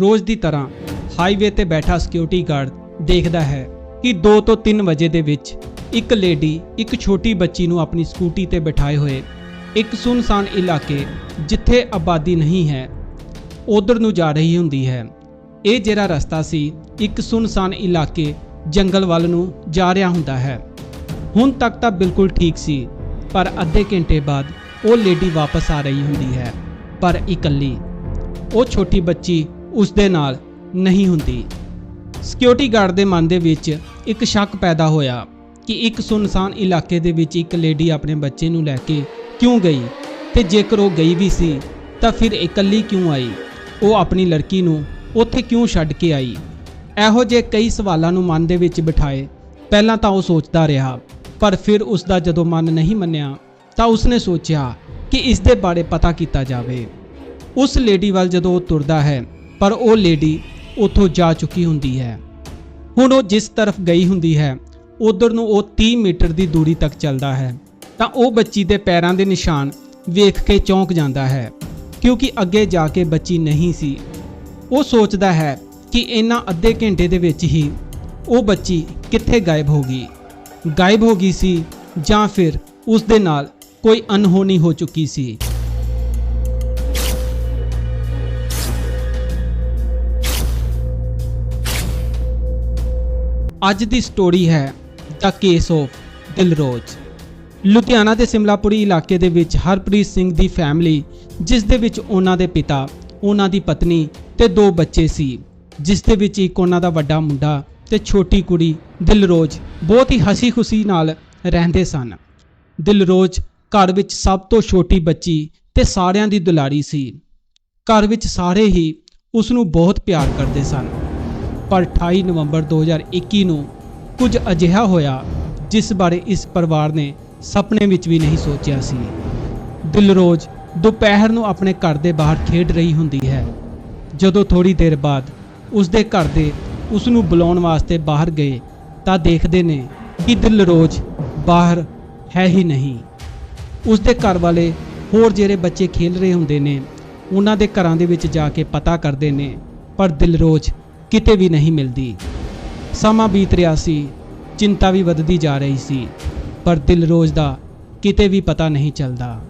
ਰੋਜ਼ ਦੀ ਤਰ੍ਹਾਂ ਹਾਈਵੇ ਤੇ ਬੈਠਾ ਸਿਕਿਉਰਿਟੀ ਗਾਰਡ ਦੇਖਦਾ ਹੈ ਕਿ 2 ਤੋਂ 3 ਵਜੇ ਦੇ ਵਿੱਚ ਇੱਕ ਲੇਡੀ ਇੱਕ ਛੋਟੀ ਬੱਚੀ ਨੂੰ ਆਪਣੀ ਸਕੂਟੀ ਤੇ ਬਿਠਾਏ ਹੋਏ ਇੱਕ ਸੁਨਸਾਨ ਇਲਾਕੇ ਜਿੱਥੇ ਆਬਾਦੀ ਨਹੀਂ ਹੈ, ਉਧਰ ਨੂੰ ਜਾ ਰਹੀ ਹੁੰਦੀ ਹੈ। ਇਹ ਜਿਹੜਾ ਰਸਤਾ ਸੀ, ਇੱਕ ਸੁਨਸਾਨ ਇਲਾਕੇ ਜੰਗਲ ਵੱਲ ਨੂੰ ਜਾ ਰਿਹਾ ਹੁੰਦਾ ਹੈ। ਹੁਣ ਤੱਕ ਤਾਂ ਬਿਲਕੁਲ ਠੀਕ ਸੀ, ਪਰ ਅੱਧੇ ਘੰਟੇ ਬਾਅਦ ਉਹ ਲੇਡੀ ਵਾਪਸ ਆ ਰਹੀ ਹੁੰਦੀ ਹੈ, ਪਰ ਇਕੱਲੀ। ਉਹ ਛੋਟੀ ਬੱਚੀ ਉਸ ਦੇ ਨਾਲ ਨਹੀਂ ਹੁੰਦੀ। ਸਿਕਿਉਰਿਟੀ ਗਾਰਡ ਦੇ ਮਨ ਦੇ ਵਿੱਚ ਇੱਕ ਸ਼ੱਕ ਪੈਦਾ ਹੋਇਆ ਕਿ ਇੱਕ ਸੁਨਸਾਨ ਇਲਾਕੇ ਦੇ ਵਿੱਚ ਇੱਕ ਲੇਡੀ ਆਪਣੇ ਬੱਚੇ ਨੂੰ ਲੈ ਕੇ ਕਿਉਂ ਗਈ ਤੇ ਜੇਕਰ ਉਹ ਗਈ ਵੀ ਸੀ, ਤਾਂ ਫਿਰ ਇਕੱਲੀ ਕਿਉਂ ਆਈ? ਉਹ ਆਪਣੀ ਲੜਕੀ ਨੂੰ ਉੱਥੇ ਕਿਉਂ ਛੱਡ ਕੇ ਆਈ? ਇਹੋ ਜਿਹੇ ਕਈ ਸਵਾਲਾਂ ਨੂੰ ਮਨ ਦੇ ਵਿੱਚ ਬਿਠਾਏ। ਪਹਿਲਾਂ ਤਾਂ ਉਹ ਸੋਚਦਾ ਰਿਹਾ, ਪਰ ਫਿਰ ਉਸ ਦਾ ਜਦੋਂ ਮਨ ਨਹੀਂ ਮੰਨਿਆ, ਤਾਂ ਉਸਨੇ ਸੋਚਿਆ ਕਿ ਇਸ ਦੇ ਬਾਰੇ ਪਤਾ ਕੀਤਾ ਜਾਵੇ। ਉਸ ਲੇਡੀ ਵੱਲ ਜਦੋਂ ਉਹ ਤੁਰਦਾ ਹੈ ਪਰ ਉਹ ਲੇਡੀ ਉੱਥੋਂ ਜਾ ਚੁੱਕੀ ਹੁੰਦੀ ਹੈ। ਹੁਣ ਉਹ ਜਿਸ ਤਰਫ ਗਈ ਹੁੰਦੀ ਹੈ, ਉਧਰ ਨੂੰ ਉਹ 30 ਮੀਟਰ ਦੀ ਦੂਰੀ ਤੱਕ ਚੱਲਦਾ ਹੈ। ਤਾਂ ਉਹ ਬੱਚੀ ਦੇ ਪੈਰਾਂ ਦੇ ਨਿਸ਼ਾਨ ਵੇਖ ਕੇ ਚੌਂਕ ਜਾਂਦਾ ਹੈ, ਕਿਉਂਕਿ ਅੱਗੇ ਜਾ ਕੇ ਬੱਚੀ ਨਹੀਂ ਸੀ। ਉਹ ਸੋਚਦਾ ਹੈ ਕਿ ਇਹਨਾਂ ਅੱਧੇ ਘੰਟੇ ਦੇ ਵਿੱਚ ਹੀ ਉਹ ਬੱਚੀ ਕਿੱਥੇ ਗਾਇਬ ਹੋ ਗਈ। ਗਾਇਬ ਹੋ ਗਈ ਸੀ ਜਾਂ ਫਿਰ ਉਸ ਦੇ ਨਾਲ ਕੋਈ ਅਨਹੋਣੀ ਹੋ ਚੁੱਕੀ ਸੀ। ਅੱਜ ਦੀ ਸਟੋਰੀ ਹੈ ਦਾ ਕੇਸ ਆਫ ਦਿਲਰੋਜ਼ ਲੁਧਿਆਣਾ ਦੇ ਸਿਮਲਾਪੁਰੀ ਇਲਾਕੇ ਦੇ ਵਿੱਚ ਹਰਪ੍ਰੀਤ ਸਿੰਘ ਦੀ ਫੈਮਿਲੀ ਜਿਸ ਦੇ ਵਿੱਚ ਉਹਨਾਂ ਦੇ ਪਿਤਾ, ਉਹਨਾਂ ਦੀ ਪਤਨੀ ਤੇ ਦੋ ਬੱਚੇ ਸੀ, ਜਿਸ ਦੇ ਵਿੱਚ ਇੱਕ ਉਹਨਾਂ ਦਾ ਵੱਡਾ ਮੁੰਡਾ ਤੇ ਛੋਟੀ ਕੁੜੀ ਦਿਲਰੋਜ਼ ਬਹੁਤ ਹੀ ਹਸੀ ਖੁਸ਼ੀ ਨਾਲ ਰਹਿੰਦੇ ਸਨ। ਦਿਲਰੋਜ਼ ਘਰ ਵਿੱਚ ਸਭ ਤੋਂ ਛੋਟੀ ਬੱਚੀ ਤੇ ਸਾਰਿਆਂ ਦੀ ਦੁਲਾਰੀ ਸੀ। ਘਰ ਵਿੱਚ ਸਾਰੇ ਹੀ ਉਸ ਨੂੰ ਬਹੁਤ ਪਿਆਰ ਕਰਦੇ ਸਨ। ਪਰ 28 ਨਵੰਬਰ 2021 ਨੂੰ ਕੁਝ ਅਜਿਹਾ ਹੋਇਆ ਜਿਸ ਬਾਰੇ ਇਸ ਪਰਿਵਾਰ ਨੇ ਸੁਪਨੇ ਵਿੱਚ ਵੀ ਨਹੀਂ ਸੋਚਿਆ ਸੀ। ਦਿਲਰੋਜ਼ ਦੁਪਹਿਰ ਨੂੰ ਆਪਣੇ ਘਰ ਦੇ ਬਾਹਰ ਖੇਡ ਰਹੀ ਹੁੰਦੀ ਹੈ। ਜਦੋਂ ਥੋੜੀ ਦੇਰ ਬਾਅਦ ਉਸ ਦੇ ਘਰ ਦੇ ਉਸ ਨੂੰ ਬੁਲਾਉਣ ਵਾਸਤੇ ਬਾਹਰ ਗਏ ਤਾਂ ਦੇਖਦੇ ਨੇ ਕਿ ਦਿਲਰੋਜ਼ ਬਾਹਰ ਹੈ ਹੀ ਨਹੀਂ। ਉਸ ਦੇ ਘਰ ਵਾਲੇ ਹੋਰ ਜਿਹੜੇ ਬੱਚੇ ਖੇਲ ਰਹੇ ਹੁੰਦੇ ਨੇ, ਉਹਨਾਂ ਦੇ ਘਰਾਂ ਦੇ ਵਿੱਚ ਜਾ ਕੇ ਪਤਾ ਕਰਦੇ ਨੇ, ਪਰ ਦਿਲਰੋਜ਼ ਕਿਤੇ ਵੀ ਨਹੀਂ ਮਿਲਦੀ। ਸਮਾਂ ਬੀਤ ਰਿਹਾ ਸੀ, ਚਿੰਤਾ ਵੀ ਵੱਧਦੀ ਜਾ ਰਹੀ ਸੀ, ਪਰ ਦਿਲਰੋਜ਼ ਦਾ ਕਿਤੇ ਵੀ ਪਤਾ ਨਹੀਂ ਚੱਲਦਾ।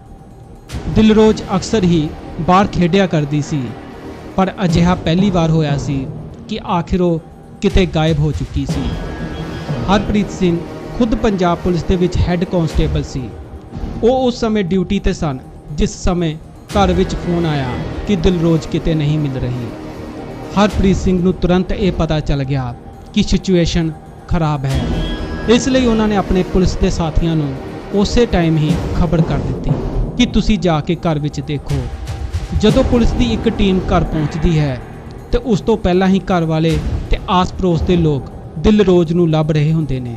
ਦਿਲਰੋਜ਼ ਅਕਸਰ ਹੀ ਬਾਹਰ ਖੇਡਿਆ ਕਰਦੀ ਸੀ, ਪਰ ਅਜਿਹਾ ਪਹਿਲੀ ਵਾਰ ਹੋਇਆ ਸੀ ਕਿ ਆਖਿਰ ਉਹ ਕਿਤੇ ਗਾਇਬ ਹੋ ਚੁੱਕੀ ਸੀ। ਹਰਪ੍ਰੀਤ ਸਿੰਘ ਖੁਦ ਪੰਜਾਬ ਪੁਲਿਸ ਦੇ ਵਿੱਚ ਹੈੱਡ ਕਾਂਸਟੇਬਲ ਸੀ। ਉਹ ਉਸ ਸਮੇਂ ਡਿਊਟੀ ਤੇ ਸਨ, ਜਿਸ ਸਮੇਂ ਘਰ ਵਿੱਚ ਫੋਨ ਆਇਆ ਕਿ ਦਿਲਰੋਜ਼ ਕਿਤੇ ਨਹੀਂ ਮਿਲ ਰਹੀ। ਹਰਪ੍ਰੀਤ ਸਿੰਘ ਨੂੰ ਤੁਰੰਤ ਇਹ ਪਤਾ ਚੱਲ ਗਿਆ ਕਿ ਸਿਚੁਏਸ਼ਨ ਖਰਾਬ ਹੈ। ਇਸ ਲਈ ਉਹਨਾਂ ਨੇ ਆਪਣੇ ਪੁਲਿਸ ਦੇ ਸਾਥੀਆਂ ਨੂੰ ਉਸੇ ਟਾਈਮ ਹੀ ਖਬਰ ਕਰ ਦਿੱਤੀ ਕਿ ਤੁਸੀਂ ਜਾ ਕੇ ਘਰ ਵਿੱਚ ਦੇਖੋ। ਜਦੋਂ ਪੁਲਿਸ ਦੀ ਇੱਕ ਟੀਮ ਘਰ ਪਹੁੰਚਦੀ ਹੈ, ਤੇ ਉਸ ਤੋਂ ਪਹਿਲਾਂ ਹੀ ਘਰ ਵਾਲੇ ਤੇ ਆਸ-ਪੜੋਸ ਦੇ ਲੋਕ ਦਿਲਰੋਜ਼ ਨੂੰ ਲੱਭ ਰਹੇ ਹੁੰਦੇ ਨੇ।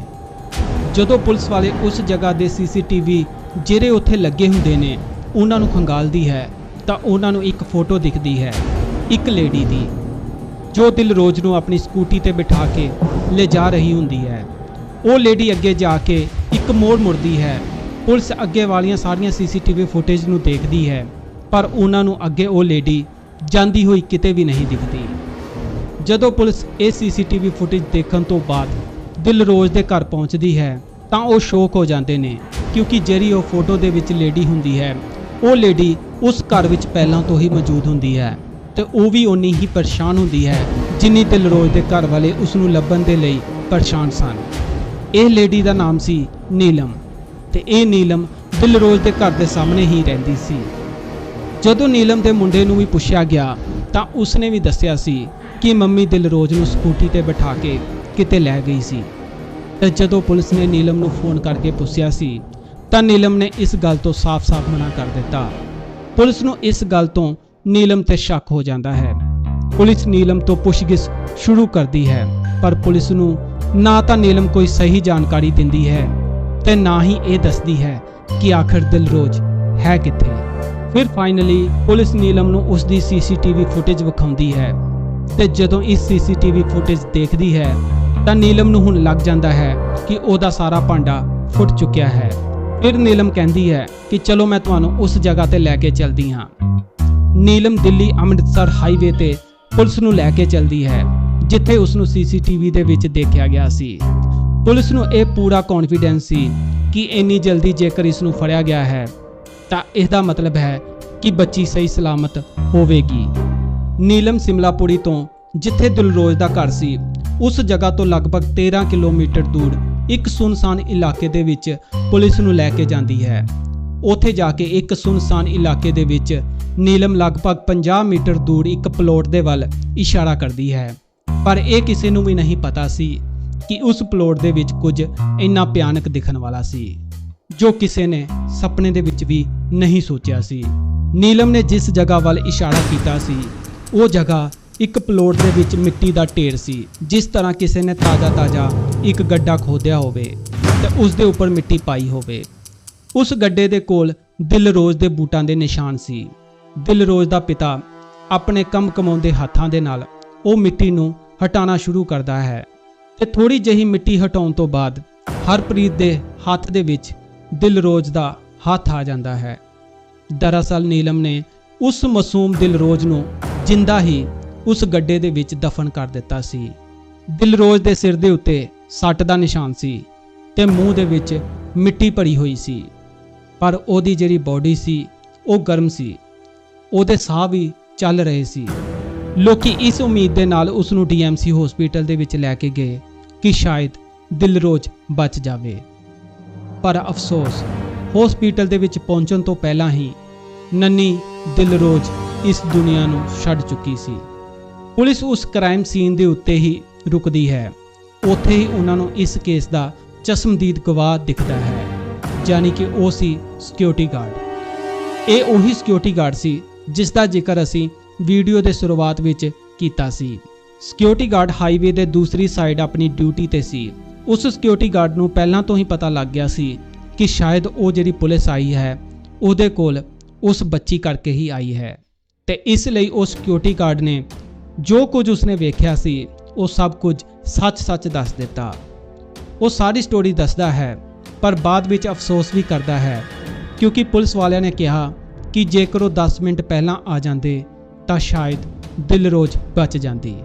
ਜਦੋਂ ਪੁਲਿਸ ਵਾਲੇ ਉਸ ਜਗ੍ਹਾ ਦੇ ਸੀਸੀਟੀਵੀ ਜਿਹੜੇ ਉੱਥੇ ਲੱਗੇ ਹੁੰਦੇ ਨੇ, ਉਹਨਾਂ ਨੂੰ ਖੰਗਾਲਦੀ ਹੈ, ਤਾਂ ਉਹਨਾਂ ਨੂੰ ਇੱਕ ਫੋਟੋ ਦਿਖਦੀ ਹੈ, ਇੱਕ ਲੇਡੀ ਦੀ। ਜੋ ਦਿਲਰੋਜ਼ ਨੂੰ ਆਪਣੀ ਸਕੂਟੀ ਤੇ ਬਿਠਾ ਕੇ ਲੈ ਜਾ ਰਹੀ ਹੁੰਦੀ ਹੈ। ਉਹ ਲੇਡੀ ਅੱਗੇ ਜਾ ਕੇ ਇੱਕ ਮੋੜ ਮੁੜਦੀ ਹੈ। ਪੁਲਿਸ ਅੱਗੇ ਵਾਲੀਆਂ ਸਾਰੀਆਂ ਸੀਸੀਟੀਵੀ ਫੁਟੇਜ ਨੂੰ ਦੇਖਦੀ ਹੈ, ਪਰ ਉਹਨਾਂ ਨੂੰ ਅੱਗੇ ਉਹ ਲੇਡੀ ਜਾਂਦੀ ਹੋਈ ਕਿਤੇ ਵੀ ਨਹੀਂ ਦਿਖਦੀ। ਜਦੋਂ ਪੁਲਿਸ ਇਹ ਸੀਸੀਟੀਵੀ ਫੁਟੇਜ ਦੇਖਣ ਤੋਂ ਬਾਅਦ ਦਿਲਰੋਜ਼ ਦੇ ਘਰ ਪਹੁੰਚਦੀ ਹੈ, ਤਾਂ ਉਹ ਸ਼ੌਕ ਹੋ ਜਾਂਦੇ ਨੇ, ਕਿਉਂਕਿ ਜਿਹੜੀ ਉਹ ਫੋਟੋ ਦੇ ਵਿੱਚ ਲੇਡੀ ਹੁੰਦੀ ਹੈ, ਉਹ ਲੇਡੀ ਉਸ ਘਰ ਵਿੱਚ ਪਹਿਲਾਂ ਤੋਂ ਹੀ ਮੌਜੂਦ ਹੁੰਦੀ ਹੈ। ਤੇ ਉਹ ਵੀ ਉਨੀ ਹੀ ਪਰੇਸ਼ਾਨ ਹੁੰਦੀ ਹੈ, ਜਿੰਨੀ ਦਿਲਰੋਜ਼ ਦੇ ਘਰ ਵਾਲੇ ਉਸ ਨੂੰ ਲੱਭਣ ਦੇ ਲਈ ਪਰੇਸ਼ਾਨ ਸਨ। ਇਹ ਲੇਡੀ ਦਾ ਨਾਮ ਸੀ ਨੀਲਮ ਤੇ ਇਹ ਨੀਲਮ ਦਿਲਰੋਜ਼ ਦੇ ਘਰ ਦੇ ਸਾਹਮਣੇ ਹੀ ਰਹਿੰਦੀ ਸੀ। ਜਦੋਂ ਨੀਲਮ ਦੇ ਮੁੰਡੇ ਨੂੰ ਵੀ ਪੁੱਛਿਆ ਗਿਆ, ਤਾਂ ਉਸਨੇ ਵੀ ਦੱਸਿਆ ਸੀ ਕਿ ਮੰਮੀ ਦਿਲਰੋਜ਼ ਨੂੰ ਸਕੂਟੀ ਤੇ ਬਿਠਾ ਕੇ ਕਿਤੇ ਲੈ ਗਈ ਸੀ। ਤੇ ਜਦੋਂ ਪੁਲਿਸ ਨੇ ਨੀਲਮ ਨੂੰ ਫੋਨ ਕਰਕੇ ਪੁੱਛਿਆ ਸੀ, ਤਾਂ ਨੀਲਮ ਨੇ ਇਸ ਗੱਲ ਤੋਂ ਸਾਫ਼-ਸਾਫ਼ ਮਨਾ ਕਰ ਦਿੱਤਾ। ਪੁਲਿਸ ਨੂੰ ਇਸ ਗੱਲ ਤੋਂ ਨੀਲਮ ਤੇ ਸ਼ੱਕ ਹੋ ਜਾਂਦਾ ਹੈ। ਪੁਲਿਸ ਨੀਲਮ ਤੋਂ ਪੁੱਛਗਿੱਛ ਸ਼ੁਰੂ ਕਰਦੀ ਹੈ, ਪਰ ਪੁਲਿਸ ਨੂੰ ਨਾ ਤਾਂ ਨੀਲਮ ਕੋਈ ਸਹੀ ਜਾਣਕਾਰੀ ਦਿੰਦੀ ਹੈ ਤੇ ਨਾ ਹੀ ਇਹ ਦੱਸਦੀ ਹੈ ਕਿ ਆਖਰ ਦਿਲਰੋਜ਼ ਹੈ ਕਿੱਥੇ। ਫਿਰ ਫਾਈਨਲੀ ਪੁਲਿਸ ਨੀਲਮ ਨੂੰ ਉਸ ਦੀ ਸੀਸੀਟੀਵੀ ਫੁਟੇਜ ਵਿਖਾਉਂਦੀ ਹੈ ਤੇ ਜਦੋਂ ਇਸ ਸੀਸੀਟੀਵੀ ਫੁਟੇਜ ਦੇਖਦੀ ਹੈ ਤਾਂ ਨੀਲਮ ਨੂੰ ਹੁਣ ਲੱਗ ਜਾਂਦਾ ਹੈ ਕਿ ਉਹਦਾ ਸਾਰਾ ਭਾਂਡਾ ਫੁੱਟ ਚੁੱਕਿਆ ਹੈ। ਫਿਰ ਨੀਲਮ ਕਹਿੰਦੀ ਹੈ ਕਿ ਚਲੋ ਮੈਂ ਤੁਹਾਨੂੰ ਉਸ ਜਗ੍ਹਾ ਤੇ ਲੈ ਕੇ ਚੱਲਦੀ ਹਾਂ। ਨੀਲਮ ਦਿੱਲੀ ਅੰਮ੍ਰਿਤਸਰ ਹਾਈਵੇ ਤੇ ਪੁਲਿਸ ਨੂੰ ਲੈ ਕੇ ਚਲਦੀ ਹੈ, ਜਿੱਥੇ ਉਸ ਨੂੰ ਸੀਸੀਟੀਵੀ ਦੇ ਵਿੱਚ ਦੇਖਿਆ ਗਿਆ ਸੀ। ਪੁਲਿਸ ਨੂੰ ਇਹ ਪੂਰਾ ਕੌਨਫੀਡੈਂਸ ਸੀ ਕਿ ਇੰਨੀ ਜਲਦੀ ਜੇਕਰ ਇਸ ਨੂੰ ਫੜਿਆ ਗਿਆ ਹੈ, ਤਾਂ ਇਸ ਦਾ ਮਤਲਬ ਹੈ ਕਿ ਬੱਚੀ ਸਹੀ ਸਲਾਮਤ ਹੋਵੇਗੀ। ਨੀਲਮ ਸਿਮਲਾਪੁਰੀ ਤੋਂ ਜਿੱਥੇ ਦਿਲਰੋਜ਼ ਦਾ ਘਰ ਸੀ, ਉਸ ਜਗ੍ਹਾ ਤੋਂ ਲਗਭਗ 13 ਕਿਲੋਮੀਟਰ ਦੂਰ ਇੱਕ ਸੁਨਸਾਨ ਇਲਾਕੇ ਦੇ ਵਿੱਚ ਪੁਲਿਸ ਨੂੰ ਲੈ ਕੇ ਜਾਂਦੀ ਹੈ। ਉੱਥੇ ਜਾ ਕੇ ਇੱਕ ਸੁਨਸਾਨ ਇਲਾਕੇ ਦੇ ਵਿੱਚ ਨੀਲਮ ਲਗਭਗ 50 ਮੀਟਰ ਦੂਰ ਇੱਕ ਪਲੋਟ ਦੇ ਵੱਲ ਇਸ਼ਾਰਾ ਕਰਦੀ ਹੈ। ਪਰ ਇਹ ਕਿਸੇ ਨੂੰ ਵੀ ਨਹੀਂ ਪਤਾ ਸੀ ਕਿ ਉਸ ਪਲੋਟ ਦੇ ਵਿੱਚ ਕੁਝ ਇੰਨਾ ਭਿਆਨਕ ਦਿਖਣ ਵਾਲਾ ਸੀ, ਜੋ ਕਿਸੇ ਨੇ ਸੁਪਨੇ ਦੇ ਵਿੱਚ ਵੀ ਨਹੀਂ ਸੋਚਿਆ ਸੀ। ਨੀਲਮ ਨੇ ਜਿਸ ਜਗ੍ਹਾ ਵੱਲ ਇਸ਼ਾਰਾ ਕੀਤਾ ਸੀ, ਉਹ ਜਗ੍ਹਾ ਇੱਕ ਪਲੋਟ ਦੇ ਵਿੱਚ ਮਿੱਟੀ ਦਾ ਢੇਰ ਸੀ, ਜਿਸ ਤਰ੍ਹਾਂ ਕਿਸੇ ਨੇ ਤਾਜ਼ਾ-ਤਾਜ਼ਾ ਇੱਕ ਗੱਡਾ ਖੋਦਿਆ ਹੋਵੇ ਤੇ ਉਸ ਦੇ ਉੱਪਰ ਮਿੱਟੀ ਪਾਈ ਹੋਵੇ। ਉਸ ਗੱਡੇ ਦੇ ਕੋਲ ਦਿਲ ਰੋਜ਼ ਦੇ ਬੂਟਾਂ ਦੇ ਨਿਸ਼ਾਨ ਸੀ। ਦਿਲਰੋਜ਼ ਦਾ ਪਿਤਾ ਆਪਣੇ ਕੰਮ ਕਮਾਉਂਦੇ ਹੱਥਾਂ ਦੇ ਨਾਲ ਉਹ ਮਿੱਟੀ ਨੂੰ ਹਟਾਉਣਾ ਸ਼ੁਰੂ ਕਰਦਾ ਹੈ ਤੇ ਥੋੜੀ ਜਿਹੀ ਮਿੱਟੀ ਹਟਾਉਣ ਤੋਂ ਬਾਅਦ ਹਰਪ੍ਰੀਤ ਦੇ ਹੱਥ ਦੇ ਵਿੱਚ ਦਿਲਰੋਜ਼ ਦਾ ਹੱਥ ਆ ਜਾਂਦਾ ਹੈ। ਦਰਅਸਲ ਨੀਲਮ ਨੇ ਉਸ ਮਾਸੂਮ ਦਿਲਰੋਜ਼ ਨੂੰ ਜਿੰਦਾ ਹੀ ਉਸ ਗੱਡੇ ਦੇ ਵਿੱਚ ਦਫਨ ਕਰ ਦਿੱਤਾ ਸੀ। ਦਿਲਰੋਜ਼ ਦੇ ਸਿਰ ਦੇ ਉੱਤੇ ਸੱਟ ਦਾ ਨਿਸ਼ਾਨ ਸੀ ਤੇ ਮੂੰਹ ਦੇ ਵਿੱਚ ਮਿੱਟੀ ਭਰੀ ਹੋਈ ਸੀ। ਪਰ ਉਹਦੀ ਜਿਹੜੀ ਬਾਡੀ ਸੀ, ਉਹ ਗਰਮ ਸੀ। ਉਹਦੇ ਸਾਹ ਵੀ ਚੱਲ ਰਹੇ ਸੀ। ਲੋਕੀ ਇਸ ਉਮੀਦ ਦੇ ਨਾਲ ਉਸ ਨੂੰ ਡੀਐਮਸੀ ਹਸਪੀਟਲ ਦੇ ਵਿੱਚ ਲੈ ਕੇ ਗਏ ਕਿ ਸ਼ਾਇਦ ਦਿਲਰੋਜ਼ ਬਚ ਜਾਵੇ। ਪਰ ਅਫਸੋਸ ਹਸਪੀਟਲ ਦੇ ਵਿੱਚ ਪਹੁੰਚਣ ਤੋਂ ਪਹਿਲਾਂ ਹੀ ਨੰਨੀ ਦਿਲਰੋਜ਼ ਇਸ ਦੁਨੀਆ ਨੂੰ ਛੱਡ ਚੁੱਕੀ ਸੀ। ਪੁਲਿਸ ਉਸ ਕ੍ਰਾਈਮ ਸੀਨ ਦੇ ਉੱਤੇ ਹੀ ਰੁਕਦੀ ਹੈ। ਉੱਥੇ ਹੀ ਉਹਨਾਂ ਨੂੰ ਇਸ ਕੇਸ ਦਾ ਚਸ਼ਮਦੀਦ ਗਵਾਹ ਦਿਖਦਾ ਹੈ ਯਾਨੀ ਕਿ ਉਹ ਸੀ ਸਿਕਿਉਰਿਟੀ ਗਾਰਡ ਇਹ ਉਹੀ ਸਿਕਿਉਰਿਟੀ ਗਾਰਡ ਸੀ ਜਿਸ ਦਾ ਜ਼ਿਕਰ ਅਸੀਂ ਵੀਡੀਓ ਦੇ ਸ਼ੁਰੂਆਤ ਵਿੱਚ ਕੀਤਾ ਸੀ। ਸਿਕਿਉਰਿਟੀ ਗਾਰਡ ਹਾਈਵੇ ਦੇ ਦੂਸਰੀ ਸਾਈਡ ਆਪਣੀ ਡਿਊਟੀ ਤੇ ਸੀ। ਉਸ ਸਿਕਿਉਰਿਟੀ ਗਾਰਡ ਨੂੰ ਪਹਿਲਾਂ ਤੋਂ ਹੀ ਪਤਾ ਲੱਗ ਗਿਆ ਸੀ ਕਿ ਸ਼ਾਇਦ ਉਹ ਜਿਹੜੀ ਪੁਲਿਸ ਆਈ ਹੈ, ਉਹਦੇ ਕੋਲ ਉਸ ਬੱਚੀ ਕਰਕੇ ਹੀ ਆਈ ਹੈ। ਤੇ ਇਸ ਲਈ ਉਹ ਸਿਕਿਉਰਿਟੀ ਗਾਰਡ ਨੇ ਜੋ ਕੁਝ ਉਸਨੇ ਵੇਖਿਆ ਸੀ, ਉਹ ਸਭ ਕੁਝ ਸੱਚ-ਸੱਚ ਦੱਸ ਦਿੱਤਾ। ਉਹ ਸਾਰੀ ਸਟੋਰੀ ਦੱਸਦਾ ਹੈ, ਪਰ ਬਾਅਦ ਵਿੱਚ ਅਫਸੋਸ ਵੀ ਕਰਦਾ ਹੈ, ਕਿਉਂਕਿ ਪੁਲਿਸ ਵਾਲਿਆਂ ਨੇ ਕਿਹਾ ਕਿ ਜੇਕਰ ਉਹ 10 ਮਿੰਟ ਪਹਿਲਾਂ ਆ ਜਾਂਦੇ, ਤਾਂ ਸ਼ਾਇਦ ਦਿਲਰੋਜ਼ ਬਚ ਜਾਂਦੀ।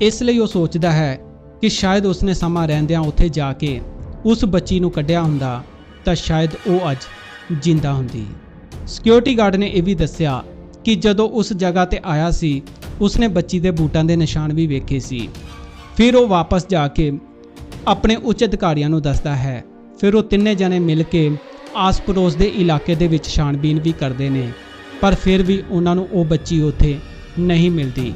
ਇਸ ਲਈ ਉਹ ਸੋਚਦਾ ਹੈ ਕਿ ਸ਼ਾਇਦ ਉਸਨੇ ਸਮਾਂ ਰਹਿੰਦਿਆਂ ਉੱਥੇ ਜਾ ਕੇ ਉਸ ਬੱਚੀ ਨੂੰ ਕੱਢਿਆ ਹੁੰਦਾ, ਤਾਂ ਸ਼ਾਇਦ ਉਹ ਅੱਜ ਜਿੰਦਾ ਹੁੰਦੀ। ਸਿਕਿਉਰਿਟੀ ਗਾਰਡ ਨੇ ਇਹ ਵੀ ਦੱਸਿਆ ਕਿ ਜਦੋਂ ਉਸ ਜਗ੍ਹਾ ਤੇ ਆਇਆ ਸੀ, ਉਸਨੇ ਬੱਚੀ ਦੇ ਬੂਟਾਂ ਦੇ ਨਿਸ਼ਾਨ ਵੀ ਵੇਖੇ ਸੀ। ਫਿਰ ਉਹ ਵਾਪਸ ਜਾ ਕੇ ਆਪਣੇ ਉੱਚ ਅਧਿਕਾਰੀਆਂ ਨੂੰ ਦੱਸਦਾ ਹੈ। ਫਿਰ ਉਹ ਤਿੰਨੇ ਜਣੇ ਮਿਲ ਕੇ ਆਸ-ਪੜੋਸ ਦੇ ਇਲਾਕੇ ਦੇ ਵਿੱਚ ਛਾਣਬੀਨ ਵੀ ਕਰਦੇ ਨੇ, ਪਰ ਫਿਰ ਵੀ ਉਹਨਾਂ ਨੂੰ ਉਹ ਬੱਚੀ ਉੱਥੇ ਨਹੀਂ ਮਿਲਦੀ।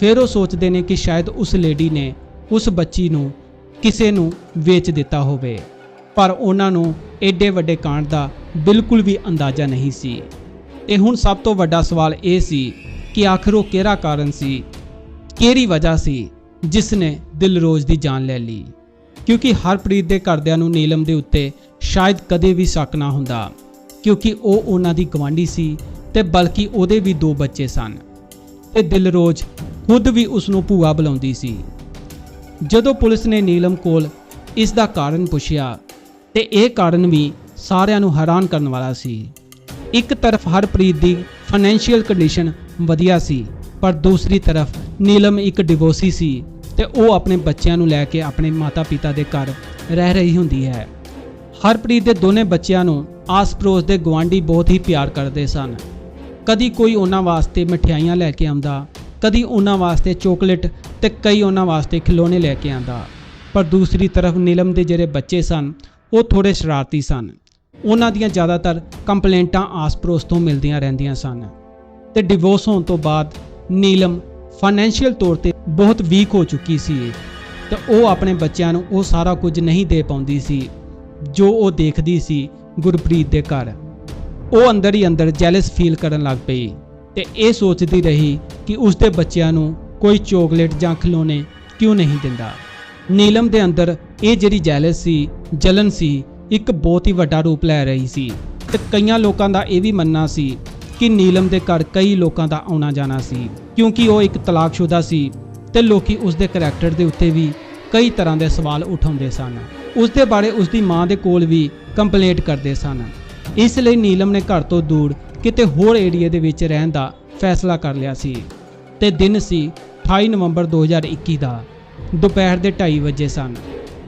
ਫਿਰ ਉਹ ਸੋਚਦੇ ਨੇ ਕਿ ਸ਼ਾਇਦ ਉਸ ਲੇਡੀ ਨੇ ਉਸ ਬੱਚੀ ਨੂੰ ਕਿਸੇ ਨੂੰ ਵੇਚ ਦਿੱਤਾ ਹੋਵੇ, ਪਰ ਉਹਨਾਂ ਨੂੰ ਐਡੇ ਵੱਡੇ ਕਾਂਡ ਦਾ ਬਿਲਕੁਲ ਵੀ ਅੰਦਾਜ਼ਾ ਨਹੀਂ ਸੀ। ਤੇ ਹੁਣ ਸਭ ਤੋਂ ਵੱਡਾ ਸਵਾਲ ਇਹ ਸੀ ਕਿ ਆਖਰ ਉਹ ਕਿਹੜਾ ਕਾਰਨ ਸੀ, ਕਿਹੜੀ ਵਜ੍ਹਾ ਸੀ ਜਿਸ ਨੇ ਦਿਲਰੋਜ਼ ਦੀ ਜਾਨ ਲੈ ਲਈ। ਕਿਉਂਕਿ ਹਰਪ੍ਰੀਤ ਦੇ ਘਰਦਿਆਂ ਨੂੰ ਨੀਲਮ ਦੇ ਉੱਤੇ ਸ਼ਾਇਦ ਕਦੇ ਵੀ ਸ਼ੱਕ ਨਾ ਹੁੰਦਾ, ਕਿਉਂਕਿ ਉਹ ਉਹਨਾਂ ਦੀ ਗਵਾਂਢੀ ਸੀ ਤੇ ਬਲਕਿ ਉਹਦੇ ਵੀ ਦੋ ਬੱਚੇ ਸਨ ਤੇ ਦਿਲਰੋਜ਼ ਖੁਦ ਵੀ ਉਸ ਨੂੰ ਭੂਆ ਬੁਲਾਉਂਦੀ ਸੀ। ਜਦੋਂ ਪੁਲਿਸ ਨੇ ਨੀਲਮ ਕੋਲ ਇਸ ਦਾ ਕਾਰਨ ਪੁੱਛਿਆ ਤੇ ਇਹ ਕਾਰਨ ਵੀ ਸਾਰਿਆਂ ਨੂੰ ਹੈਰਾਨ ਕਰਨ ਵਾਲਾ ਸੀ। ਇੱਕ ਤਰਫ ਹਰਪ੍ਰੀਤ ਦੀ ਫਾਈਨੈਂਸ਼ੀਅਲ ਕੰਡੀਸ਼ਨ ਵਧੀਆ ਸੀ, ਪਰ ਦੂਸਰੀ ਤਰਫ ਨੀਲਮ ਇੱਕ ਡਿਵੋਰਸੀ ਸੀ ਤੇ ਉਹ ਆਪਣੇ ਬੱਚਿਆਂ ਨੂੰ ਲੈ ਕੇ ਆਪਣੇ ਮਾਤਾ-ਪਿਤਾ ਦੇ ਘਰ ਰਹਿ ਰਹੀ ਹੁੰਦੀ ਹੈ। ਹਰਪ੍ਰੀਤ ਦੇ ਦੋਨੇ ਬੱਚਿਆਂ ਨੂੰ ਆਸ-ਪੜੋਸ ਦੇ ਗਵਾਂਢੀ ਬਹੁਤ ਹੀ ਪਿਆਰ ਕਰਦੇ ਸਨ। ਕਦੀ ਕੋਈ ਉਹਨਾਂ ਵਾਸਤੇ ਮਠਿਆਈਆਂ ਲੈ ਕੇ ਆਉਂਦਾ, ਕਦੀ ਉਹਨਾਂ ਵਾਸਤੇ ਚੋਕਲੇਟ ਤੇ ਕਈ ਉਹਨਾਂ ਵਾਸਤੇ ਖਿਡੌਣੇ ਲੈ ਕੇ ਆਉਂਦਾ। ਪਰ ਦੂਸਰੀ ਤਰਫ ਨੀਲਮ ਦੇ ਜਿਹੜੇ ਬੱਚੇ ਸਨ, ਉਹ ਥੋੜੇ ਸ਼ਰਾਰਤੀ ਸਨ। ਉਹਨਾਂ ਦੀਆਂ ਜ਼ਿਆਦਾਤਰ ਕੰਪਲੇਂਟਾਂ ਆਸ-ਪੜੋਸ ਤੋਂ ਮਿਲਦੀਆਂ ਰਹਿੰਦੀਆਂ ਸਨ। ਤੇ ਡਿਵੋਰਸ ਹੋਣ ਤੋਂ ਬਾਅਦ ਨੀਲਮ ਫਾਈਨੈਂਸ਼ੀਅਲ ਤੌਰ ਤੇ ਬਹੁਤ ਵੀਕ ਹੋ ਚੁੱਕੀ ਸੀ ਤਾਂ ਉਹ ਆਪਣੇ ਬੱਚਿਆਂ ਨੂੰ ਉਹ ਸਾਰਾ ਕੁਝ ਨਹੀਂ ਦੇ ਪਾਉਂਦੀ ਸੀ, ਜੋ ਉਹ ਦੇਖਦੀ ਸੀ ਗੁਰਪ੍ਰੀਤ ਦੇ ਘਰ। ਉਹ ਅੰਦਰ ਹੀ ਅੰਦਰ ਜੈਲਸ ਫੀਲ ਕਰਨ ਲੱਗ ਪਈ ਤੇ ਇਹ ਸੋਚਦੀ ਰਹੀ ਕਿ ਉਸ ਦੇ ਬੱਚਿਆਂ ਨੂੰ ਕੋਈ ਚੋਕਲੇਟ ਜਾਂ ਖਿਡੌਣੇ ਕਿਉਂ ਨਹੀਂ ਦਿੰਦਾ। ਨੀਲਮ ਦੇ ਅੰਦਰ ਇਹ ਜਿਹੜੀ ਜੈਲਸ ਸੀ, ਜਲਨ ਸੀ, ਇੱਕ ਬਹੁਤ ਹੀ ਵੱਡਾ ਰੂਪ ਲੈ ਰਹੀ ਸੀ ਤੇ ਕਈਆਂ ਲੋਕਾਂ ਦਾ ਇਹ ਵੀ ਮੰਨਣਾ ਸੀ ਕਿ ਨੀਲਮ ਦੇ ਘਰ ਕਈ ਲੋਕਾਂ ਦਾ ਆਉਣਾ ਜਾਣਾ ਸੀ। ਕਿਉਂਕਿ ਉਹ ਇੱਕ ਤਲਾਕਸ਼ੁਦਾ ਸੀ ਤੇ ਲੋਕੀ ਉਸ ਦੇ ਕਰੈਕਟਰ ਦੇ ਉੱਤੇ ਵੀ ਕਈ ਤਰ੍ਹਾਂ ਦੇ ਸਵਾਲ ਉਠਾਉਂਦੇ ਸਨ। ਉਸ ਦੇ ਬਾਰੇ ਉਸ ਦੀ ਮਾਂ ਦੇ ਕੋਲ ਵੀ ਕੰਪਲੇਂਟ ਕਰਦੇ ਸਨ। ਇਸ ਲਈ ਨੀਲਮ ਨੇ ਘਰ ਤੋਂ ਦੂਰ ਕਿਤੇ ਹੋਰ ਏਰੀਆ ਦੇ ਵਿੱਚ ਰਹਿਣ ਦਾ ਫੈਸਲਾ ਕਰ ਲਿਆ ਸੀ ਤੇ ਦਿਨ ਸੀ 28 ਨਵੰਬਰ 2021 ਦਾ। ਦੁਪਹਿਰ ਦੇ 2:30 ਵਜੇ ਸਨ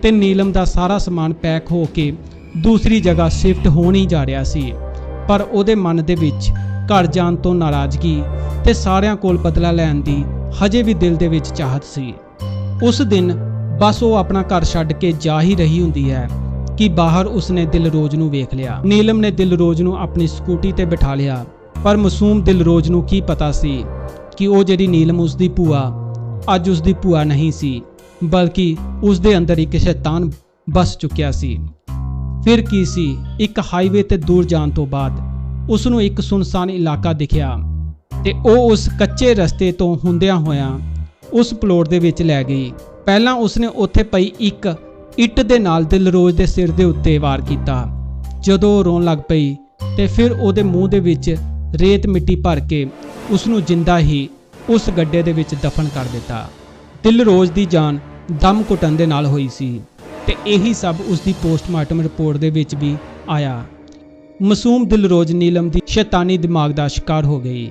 ਤੇ ਨੀਲਮ ਦਾ ਸਾਰਾ ਸਮਾਨ ਪੈਕ ਹੋ ਕੇ ਦੂਸਰੀ ਜਗ੍ਹਾ ਸ਼ਿਫਟ ਹੋਣ ਹੀ ਜਾ ਰਿਹਾ ਸੀ। ਪਰ ਉਹਦੇ ਮਨ ਦੇ ਵਿੱਚ ਘਰ ਜਾਣ ਤੋਂ ਨਾਰਾਜ਼ਗੀ ਤੇ ਸਾਰਿਆਂ ਕੋਲ ਬਦਲਾ ਲੈਣ ਦੀ ਹਜੇ ਵੀ ਦਿਲ ਦੇ ਵਿੱਚ ਚਾਹਤ ਸੀ। ਉਸ ਦਿਨ ਬਸ ਉਹ ਆਪਣਾ ਘਰ ਛੱਡ ਕੇ ਜਾ ਹੀ ਰਹੀ ਹੁੰਦੀ ਹੈ ਕਿ ਬਾਹਰ ਉਸਨੇ ਦਿਲਰੋਜ਼ ਨੂੰ ਵੇਖ ਲਿਆ। ਨੀਲਮ ਨੇ ਦਿਲਰੋਜ਼ ਨੂੰ ਆਪਣੀ ਸਕੂਟੀ ਤੇ ਬਿਠਾ ਲਿਆ, ਪਰ ਮਾਸੂਮ ਦਿਲਰੋਜ਼ ਨੂੰ ਕੀ ਪਤਾ ਸੀ ਕਿ ਉਹ ਜਿਹੜੀ ਨੀਲਮ ਉਸਦੀ ਭੂਆ, ਅੱਜ ਉਸਦੀ ਭੂਆ ਨਹੀਂ ਸੀ, ਬਲਕਿ ਉਸਦੇ ਅੰਦਰ ਇੱਕ ਸ਼ੈਤਾਨ ਬਸ ਚੁੱਕਿਆ ਸੀ। ਫਿਰ ਕੀ ਸੀ? ਇੱਕ ਹਾਈਵੇ ਤੇ ਦੂਰ ਜਾਣ ਤੋਂ ਬਾਅਦ ਉਸ ਨੂੰ ਇੱਕ ਸੁਨਸਾਨ ਇਲਾਕਾ ਦਿਖਿਆ ਤੇ ਉਹ ਉਸ ਕੱਚੇ ਰਸਤੇ ਤੋਂ ਹੁੰਦਿਆਂ ਹੋਇਆਂ ਉਸ ਪਲੋਟ ਦੇ ਵਿੱਚ ਲੈ ਗਈ। ਪਹਿਲਾਂ ਉਸਨੇ ਉੱਥੇ ਪਈ ਇੱਕ ਇੱਟ ਦੇ ਨਾਲ ਦਿਲਰੋਜ਼ ਦੇ ਸਿਰ ਦੇ ਉੱਤੇ ਵਾਰ ਕੀਤਾ। ਜਦੋਂ ਉਹ ਰੋਣ ਲੱਗ ਪਈ ਤੇ ਫਿਰ ਉਹਦੇ ਮੂੰਹ ਦੇ ਵਿੱਚ ਰੇਤ ਮਿੱਟੀ ਭਰ ਕੇ ਉਸ ਨੂੰ ਜਿੰਦਾ ਹੀ ਉਸ ਗੱਡੇ ਦੇ ਵਿੱਚ ਦਫਨ ਕਰ ਦਿੱਤਾ। ਦਿਲਰੋਜ਼ ਦੀ ਜਾਨ ਦਮ ਘੁੱਟਣ ਦੇ ਨਾਲ ਹੋਈ ਸੀ ਤੇ ਇਹੀ ਸਭ ਉਸ ਦੀ ਪੋਸਟਮਾਰਟਮ ਰਿਪੋਰਟ ਦੇ ਵਿੱਚ ਵੀ ਆਇਆ। ਮਾਸੂਮ ਦਿਲਰੋਜ਼ ਨੀਲਮ ਦੀ ਸ਼ੈਤਾਨੀ ਦਿਮਾਗ ਦਾ ਸ਼ਿਕਾਰ ਹੋ ਗਈ।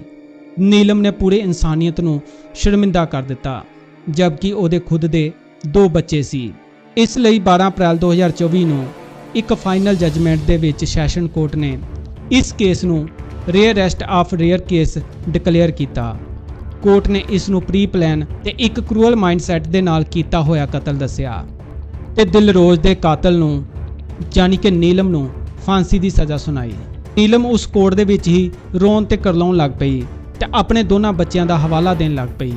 ਨੀਲਮ ਨੇ ਪੂਰੇ ਇਨਸਾਨੀਅਤ ਨੂੰ ਸ਼ਰਮਿੰਦਾ ਕਰ ਦਿੱਤਾ, ਜਦਕਿ ਉਹਦੇ ਖੁਦ ਦੇ ਦੋ ਬੱਚੇ ਸੀ। ਇਸ ਲਈ 12 ਅਪ੍ਰੈਲ 2024 ਨੂੰ ਇੱਕ ਫਾਈਨਲ ਜੱਜਮੈਂਟ ਦੇ ਵਿੱਚ ਸੈਸ਼ਨ ਕੋਰਟ ਨੇ ਇਸ ਕੇਸ ਨੂੰ rare rest of rare case declare ਕੀਤਾ। ਕੋਰਟ ਨੇ ਇਸ ਨੂੰ ਪ੍ਰੀ ਪਲਾਨ ਤੇ ਇੱਕ ਕਰੂਅਲ ਮਾਈਂਡਸੈਟ ਦੇ ਨਾਲ ਕੀਤਾ ਹੋਇਆ ਕਤਲ ਦੱਸਿਆ। ਤੇ ਦਿਲਰੋਜ਼ ਦੇ ਕਾਤਲ ਨੂੰ ਯਾਨੀ ਕਿ ਨੀਲਮ ਨੂੰ ਫਾਂਸੀ ਦੀ ਸਜ਼ਾ ਸੁਣਾਈ। ਨੀਲਮ ਉਸ ਕੋਰਟ ਦੇ ਵਿੱਚ ਹੀ ਰੋਣ ਤੇ ਕਰਲਾਉਣ ਲੱਗ ਪਈ ਤੇ ਆਪਣੇ ਦੋਨਾਂ ਬੱਚਿਆਂ ਦਾ ਹਵਾਲਾ ਦੇਣ ਲੱਗ ਪਈ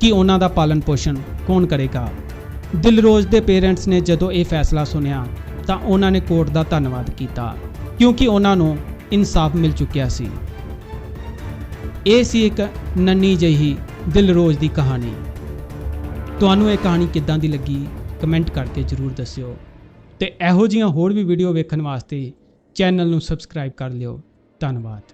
ਕਿ ਉਹਨਾਂ ਦਾ ਪਾਲਣ ਪੋਸ਼ਣ ਕੌਣ ਕਰੇਗਾ। ਦਿਲਰੋਜ਼ ਦੇ ਪੇਰੈਂਟਸ ਨੇ ਜਦੋਂ ਇਹ ਫੈਸਲਾ ਸੁਣਿਆ ਤਾਂ ਉਹਨਾਂ ਨੇ ਕੋਰਟ ਦਾ ਧੰਨਵਾਦ ਕੀਤਾ, ਕਿਉਂਕਿ ਉਹਨਾਂ ਨੂੰ ਇਨਸਾਫ ਮਿਲ ਚੁੱਕਿਆ ਸੀ। ਇਹ ਸੀ ਇੱਕ ਨੰਨੀ ਜਿਹੀ ਦਿਲਰੋਜ਼ ਦੀ ਕਹਾਣੀ। ਤੁਹਾਨੂੰ ਇਹ ਕਹਾਣੀ ਕਿੱਦਾਂ ਦੀ ਲੱਗੀ? ਕਮੈਂਟ ਕਰਕੇ ਜਰੂਰ ਦੱਸਿਓ। ਤੇ ਇਹੋ ਜਿਹੀਆਂ ਹੋਰ ਵੀ ਵੀਡੀਓ ਵੇਖਣ ਵਾਸਤੇ ਚੈਨਲ ਨੂੰ ਸਬਸਕ੍ਰਾਈਬ ਕਰ ਲਿਓ। ਧੰਨਵਾਦ।